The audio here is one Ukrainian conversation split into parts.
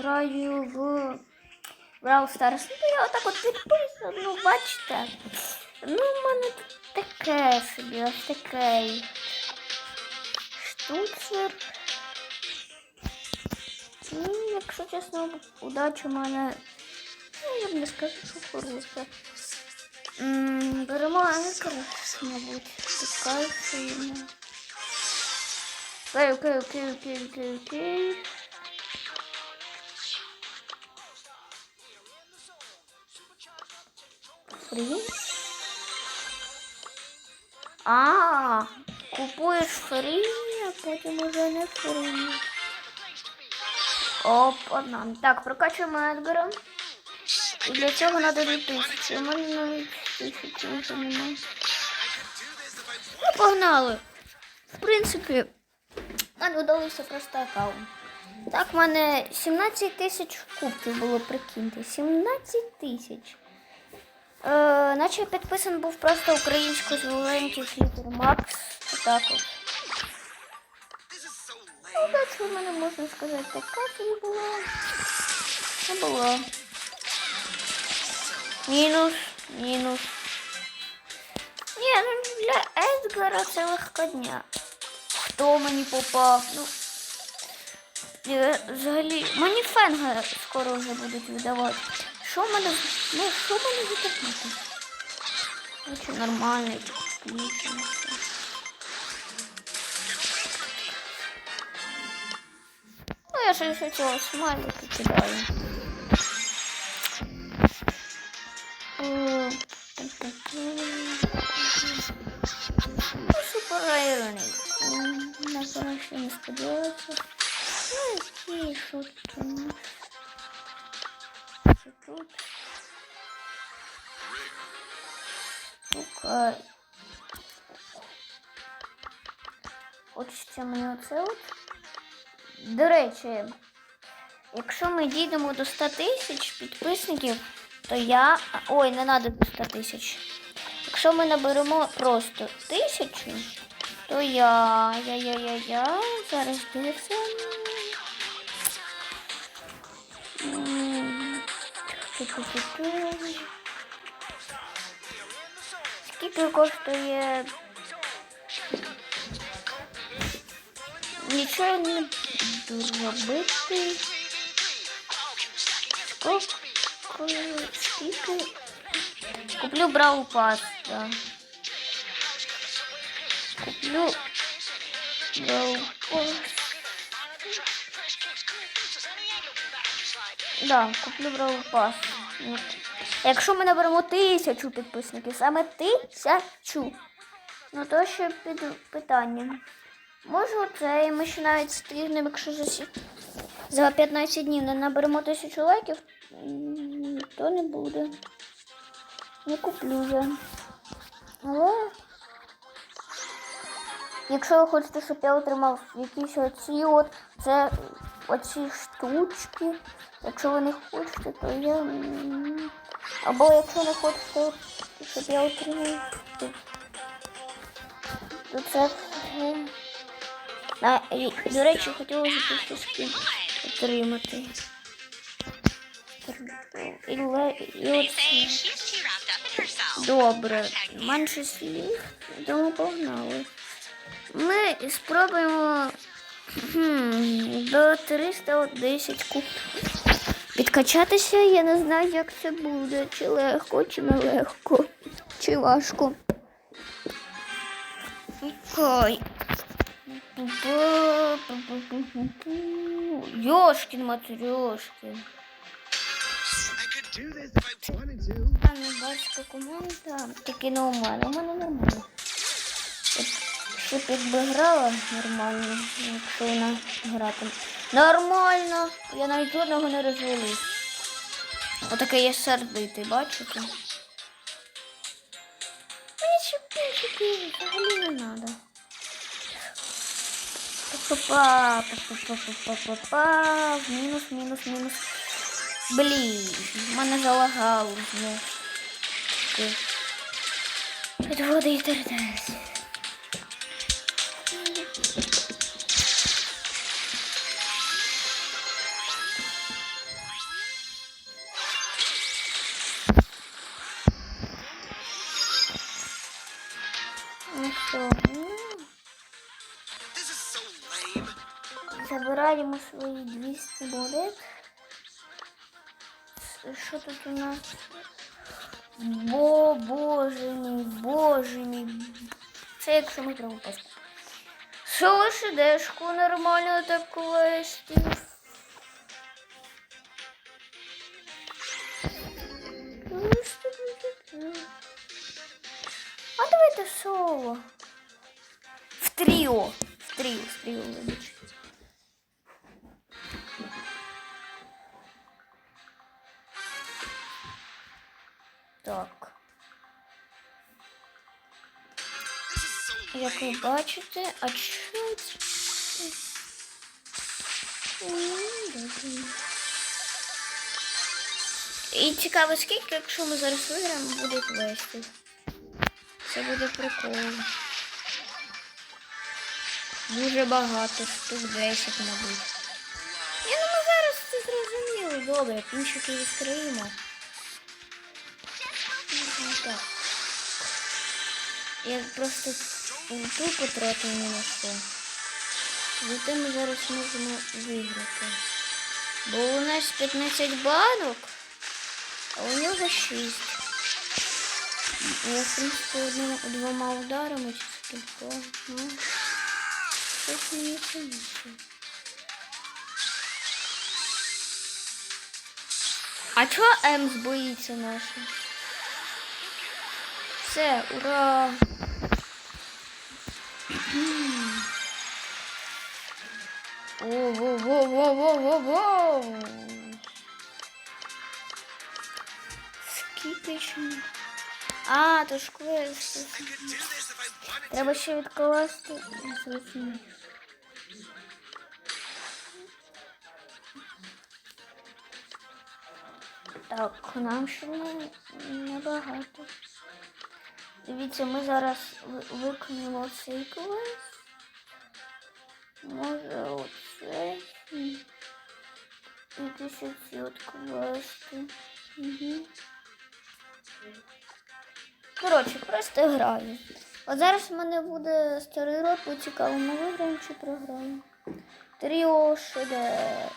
граю в Brawl Stars. Ну, я отак от підписую, ну, бачите. Ну, в мене таке собі, ось такий штуцер. Ну, якщо чесно, удача в мене. Ну, я б не скажу, що хороша. Беремо анкер, мабуть. Сильна. Окей, окей, окей, окей, окей, окей. Фрі? А, купуєш фрі, а потім уже не фрі. Опа, Так, прокачуємо Едгара. І для цього треба 2000. У мене навіть 1000 вже немає. Ну, погнали. В принципі, мене вдалося просто аккаунт. Так, в мене 17 тисяч кубків було, прикиньте. 17 тисяч. Е, наче підписан був просто українською з Валенті Фліпер Макс. Отак от. Ну, удача в мене можна сказати, така собі була. Не була. Мінус, мінус. Ні, ну для Едгара це легкодня. Хто мені попав? Ну, взагалі, мені фенга скоро вже будуть видавати. Що в мене, ну, що в мене закупити? Ну, чи нормальний, включено все. Ну, я ще ще цього смайлика кидаю. От. До речі, якщо ми дійдемо до 100 тисяч підписників, то я. Ой, не треба до 100 тисяч. Якщо ми наберемо просто тисячу, то я. Я, я, я, я. Зараз ту-ту-ту-ту. Скільки коштує? Нічого не буду робити. Скільки? Куплю Брау Пас, да. Куплю Брау Пас. Да, куплю Брау Пас. Якщо ми наберемо тисячу підписників, саме тисячу, ну то ще під питанням. Може оце, і ми ще навіть стрігнемо, якщо засі... за 15 днів не наберемо тисячу лайків, то не буде. Не куплю я. Але якщо ви хочете, щоб я отримав якісь оці от це оці штучки. Якщо ви не хочете, то я. Або якщо не хочете, щоб я отримав, то це. А, і, до речі, хотілося б підписки отримати. І, і herself. Добре, менше слів, тому погнали. Ми спробуємо до 310 куб. Підкачатися, я не знаю, як це буде. Чи легко, чи не легко, чи важко. Окей. If I. А не батька команда. Тільки не у мене. У мене нормально. Щоб якби грала нормально, якщо вона гратиме. Нормально! Я навіть жодного не розвалив. Отаке є сердитий, бачите? Мені ще пінчики взагалі не треба. Па-па-па, па-па-па-па-па, мінус, мінус, мінус. Блін, мене залагало знову. Підводи і тердець. Що тут у нас? Бо, боже мій, боже мій. Це якщо ми прямо паску. Що лише дешку нормально так вести. Бачите, а? Добре. І цікаво, скільки, якщо ми зараз виграємо, буде квестів. Це буде прикол. Дуже багато, штук 10, мабуть. Ні, ну ми зараз це зрозуміли. Добре, пінчики відкриємо. Так. Я просто ту потратив ні на що. Зате ми зараз можемо виграти. Бо у нас 15 банок, а у нього 6. Я, в принципі, одним, двома ударами чи скільки. Ну, щось мені це. А чого Емс боїться наша? Все, ура! Воу-воу-воу-воу-воу-воу! Скільки ще? А, то ж квест. Треба ще відкласти. Звичайно. Так, нам ще не- небагато. Дивіться, ми зараз ви- виконуємо цей квест. Може оцей. Якісь оці от квести. Угу. Коротше, просто граю. От зараз в мене буде старий рот, бо ми виграємо чи програємо. Тріо шедевр.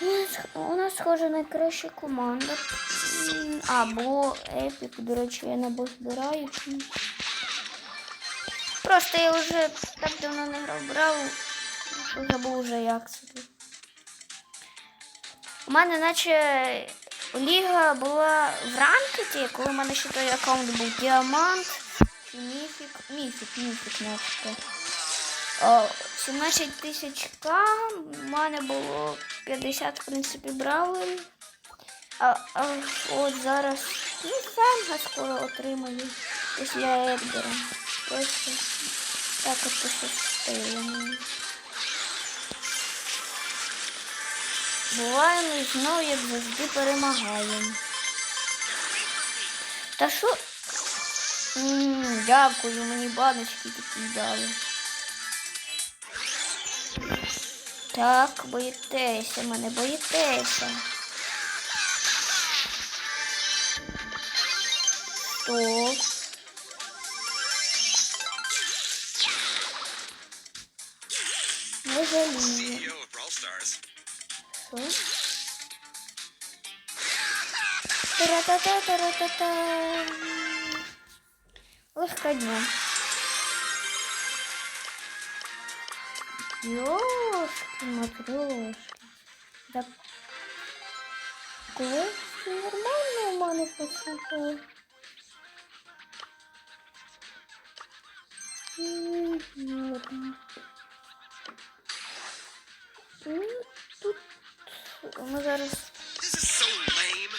У нас, схоже найкраща команда. Або епік, до речі, я не збираю. Просто я вже так давно не грав брав, що забув вже як тут. У мене наче ліга була в ранкеті, коли в мене ще той аккаунт був діамант, міфік, міфік, міфік начебто. О, 17 тисяч К, у мене було 50, в принципі, бравлерів. А, а от зараз ну, фенга скоро отримаю після Едгара. Просто так от пощастило. Буваємо і знову, як завжди, перемагаємо. Та що? Дякую, мені баночки такі дали. Так, боїтеся мене, боїтеся. Стоп. Не жалію. Тара-та-та. Легка дня. Ёшки, матрешки. Так. Квест нормально у мене зараз This is so lame.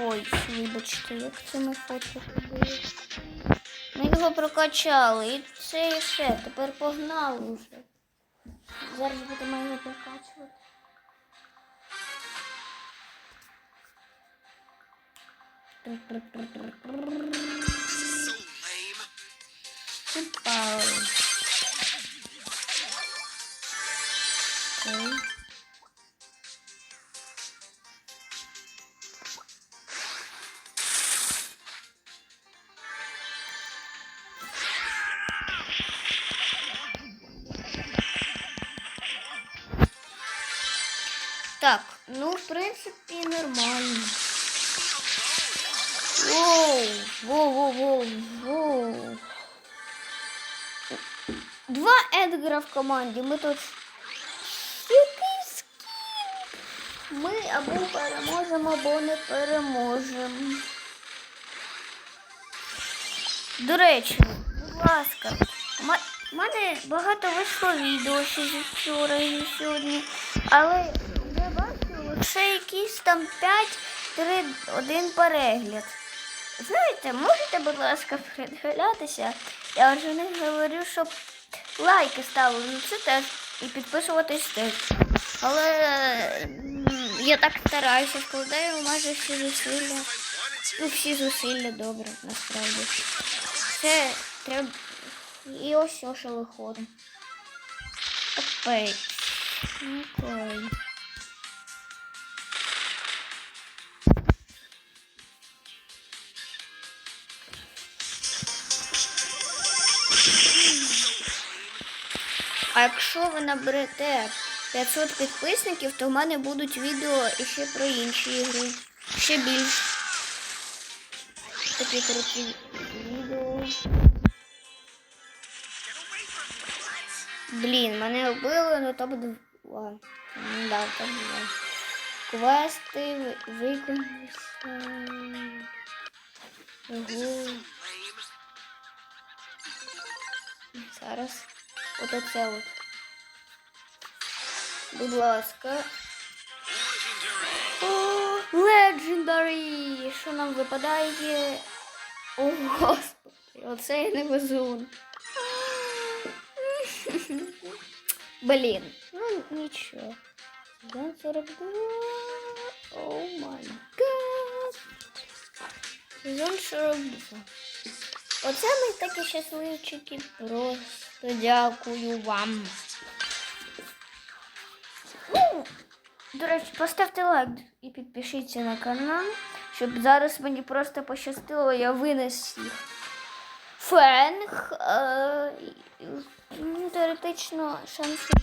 Ой, вибачте, як це ми фото робили. Ми його прокачали, і це і все. Тепер погнали вже. Зараз будемо його прокачувати. Упал. Окей. Два Едгара в команді. Ми тут. Який скін? Ми або переможемо, або не переможемо. До речі, будь ласка, у мене багато вийшло відео ще зі вчора і сьогодні, але я бачу лише якісь там 5 3 1 перегляд. Знаєте, можете, будь ласка, передивлятися? Я вже не говорю, щоб лайки ставили ну це теж і підписуватись теж. Але я так стараюся, вкладаю майже всі зусилля. Ну, всі зусилля добре, насправді. Це треба. І ось що виходить. Капець. Окей. Якщо ви наберете 500 підписників, то в мене будуть відео іще про інші ігри. Ще більш такі круті відео. Блін, мене вбили, ну то буде. Ладно, ну да, так буде. Квести ви- виконалися. Ого. Зараз от оце от. Будь ласка. О, Legendary! Що нам випадає? О, господи, оце я не везун. Блін, ну нічого. Сезон 42. О май гад. Сезон 42. Оце ми такі щасливчики. Просто Дякую вам. Ну, до речі, поставте лайк і підпишіться на канал, щоб зараз мені просто пощастило, я винес їх. Фенг. Е, ну, теоретично шанси є.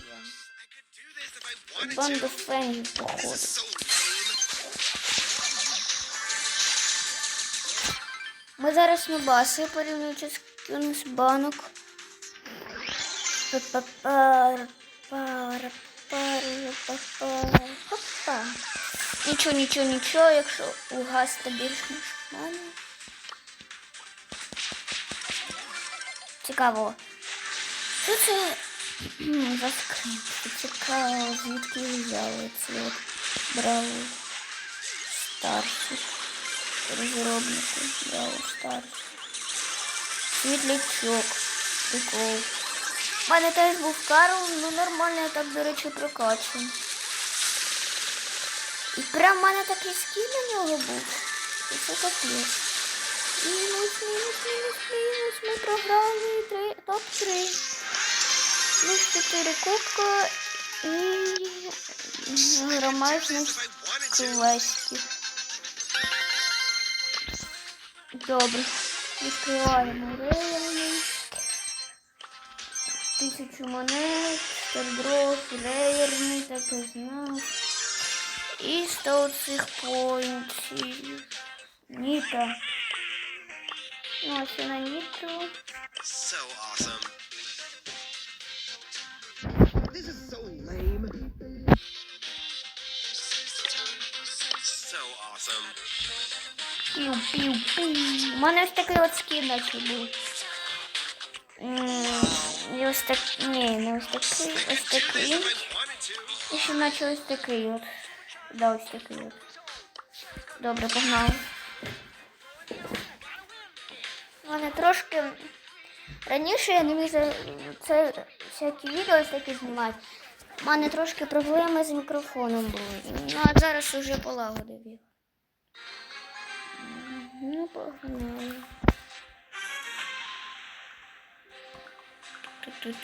Банда фенгів, походу. Ми зараз на баси порівнюючи з банок. Хопа. Нічого, нічого, нічого, якщо у Гаста більш ніж в мене. Цікаво. Що це за скриньки? Цікаво, звідки взяли ці от браво старші розробники Браво старші. Світлячок. Прикол. У мене теж був Карл, ну нормально я так, до речі, прокачую. І прям в мене такий скін на нього був. І це капець. Мінус, мінус, мінус, мінус. Ми програли три, топ-3. Плюс 4 кубка і to. квестів. Добре. Відкриваємо реальний. Тисячу монет, стардроп, реєрний, так і знав. І 100 цих поінтів. Ніта. Ну, ось і на ніту. So awesome. This is so lame. So awesome. Пів, пів, пів. У мене ось такий от скін наче був. М, І ось так. Ні, не ось такий, ось такий. І ще наче ось такий от. Да, ось такий от. Добре, погнали. Мене трошки. Раніше я не за- це всякі відео такі знімати. У мене трошки проблеми з мікрофоном були. Ну, а зараз вже полагодив їх. Ну, погнали. Here's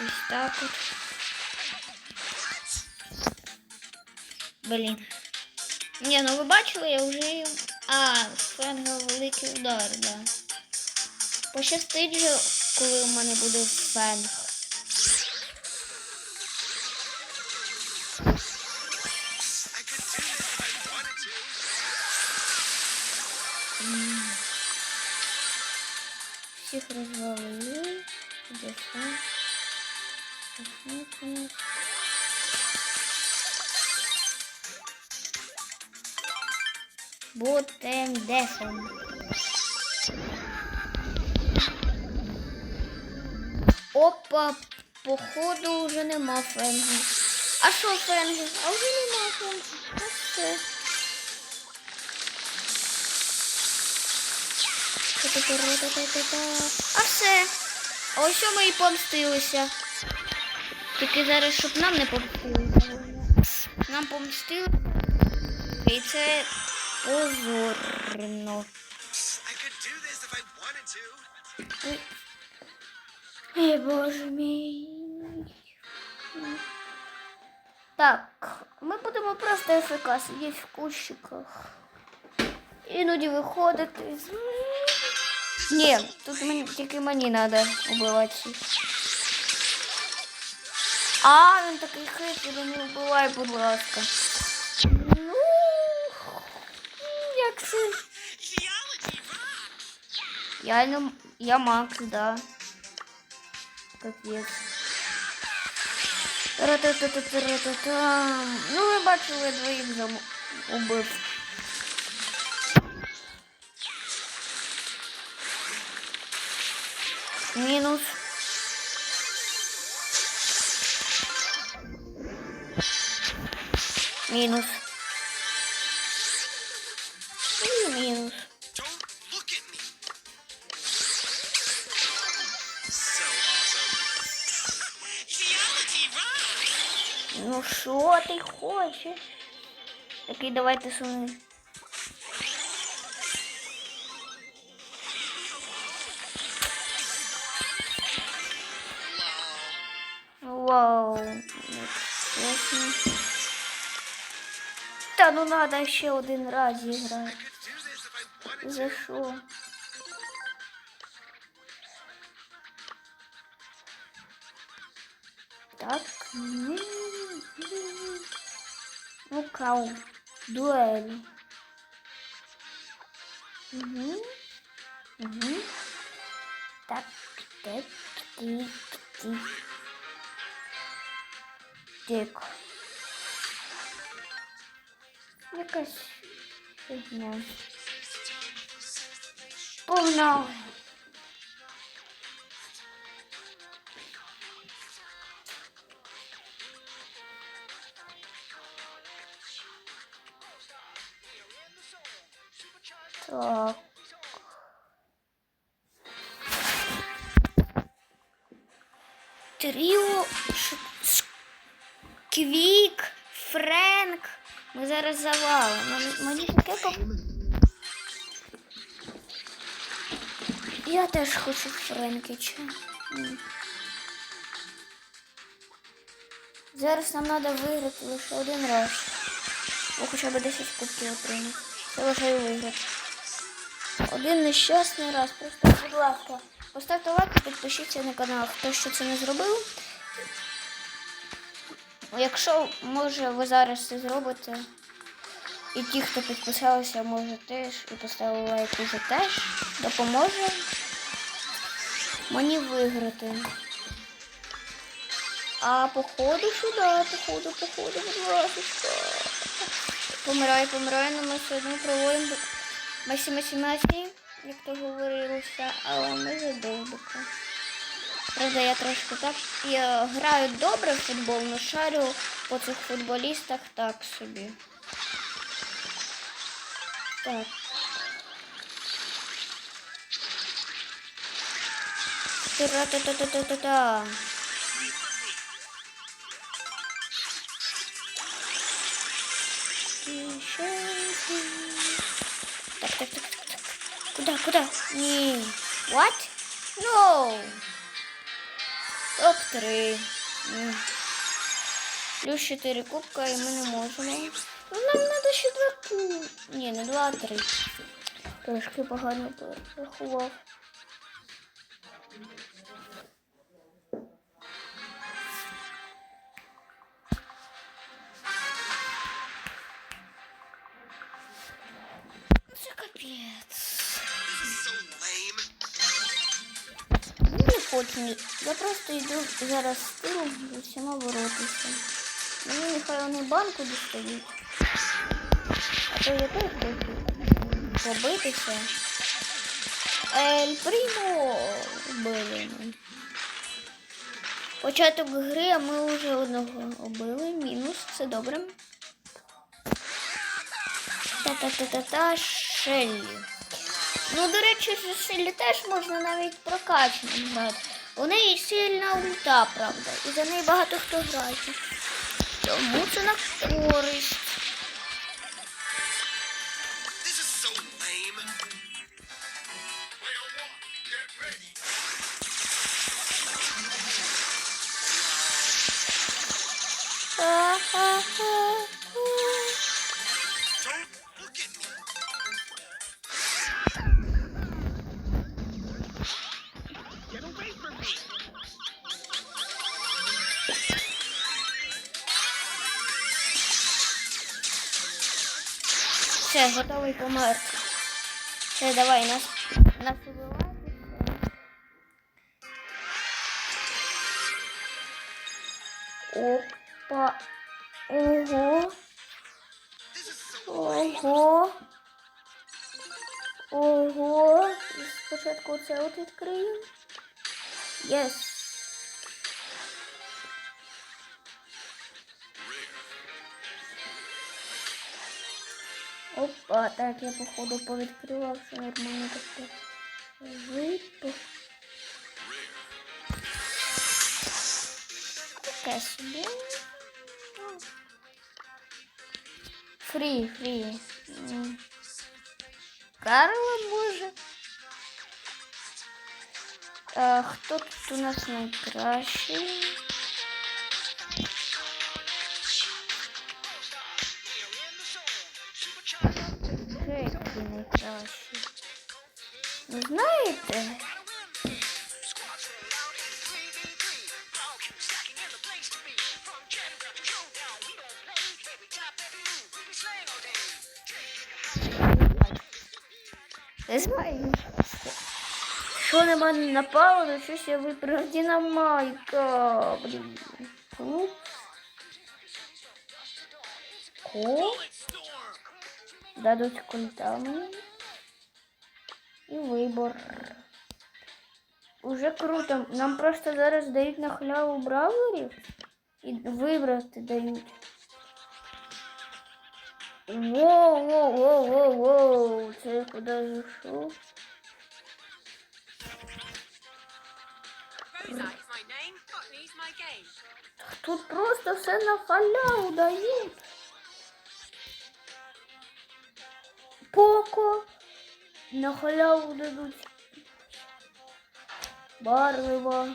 Ось так от. Блін. Ні, ну ви бачили, я вже. А, фенга великий удар, да. Пощастить же, коли у мене буде фенг. Будем дефом. Опа, походу вже нема фенгу. А що фенги? А вже нема. А все. Та-та-та-та-та-та-та. А все. А ось ми і помстилися. Тільки зараз, щоб нам не помстилися. Нам помстилися. І це позорно. I could do this if I wanted to. Ой, боже мій. Так, ми будемо просто ФК сидіти в кущиках. Іноді виходити. Ні, тут мені, тільки мені треба убивати. всіх. А, він такий хитрий, ну не вбивай, будь ласка. Я, не, я Макс, да. Капець. Ра-та-та-та-та-та-та. Ну, ви бачили, я двоїх зам... убив. Мінус. Мінус. Ти хочеш? Такий давайте суни. Вау. Та ну надо ще один раз wanted За що? Так. Ну, кау. Дуель. Угу. Угу. Так, так, тик, тик. Тик. Якась фігня. Погнали. Так. Тріо, Квік, Френк. Ми зараз завалимо. Мені- таке по... Я теж хочу Френкіча. Зараз нам треба виграти лише один раз. Або хоча б 10 кубків отримати. Це лише і виграти. Один нещасний раз. Просто, будь ласка, поставте лайк і підпишіться на канал, хто ще це не зробив. Якщо може ви зараз це зробите. І ті, хто підписалися, може теж і поставили лайк уже теж допоможе мені виграти. А походу сюди, походу, походу, будь ласка. Помирай, помирай, але ми все одно проводимо масі масі масі, як то говорилося, але ми задовбика. Правда, я трошки так. Я граю добре в футбол, але шарю по цих футболістах так собі. Так. Тра-та-та-та-та-та. Куда, куда? Ні. What? No. Топ-3. М. Плюс 4 кубка і ми не можемо. Ну, нам треба ще два ку. Ні, не два, а три. Трошки погано порахував. Ні. Я просто йду зараз з тилу з усіма боротися. Мені нехай вони банку дістають. А то я теж хочу побитися. Ель Прімо вбили. ми. Початок гри, а ми вже одного убили. Мінус, це добре. Та-та-та-та-та, Шеллі. Ну, до речі, Шеллі теж можна навіть прокачано грати. У неї сильна ульта, правда, і за неї багато хто грає. Тому це на користь. Все, готовий померти. Все, давай, нас, нас убивати. Опа. Ого. Ого. Ого. Спочатку це от відкриємо. Єс. Опа, так я походу повідкривав, все нормально таке. Випу. Таке собі. Фрі, фрі. М. Карла може. А, хто тут у нас найкращий? Геть найкращий. Знаєте? Не знаю. Що на мене напало, то щось я вибрав динамайка. Блін. Клуб. Ко. Дадуть культа мені. І вибор. Уже круто. Нам просто зараз дають на халяву браузерів і вибрати дають. Воу, воу, воу, воу, воу. Це я куди зайшов? Тут просто все на халяву дають. Поко на халяву дадуть. Барливо.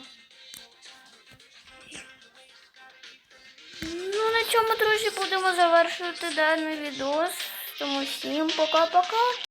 Ну, на цьому, друзі, будемо завершувати даний відос. Тому всім пока-пока.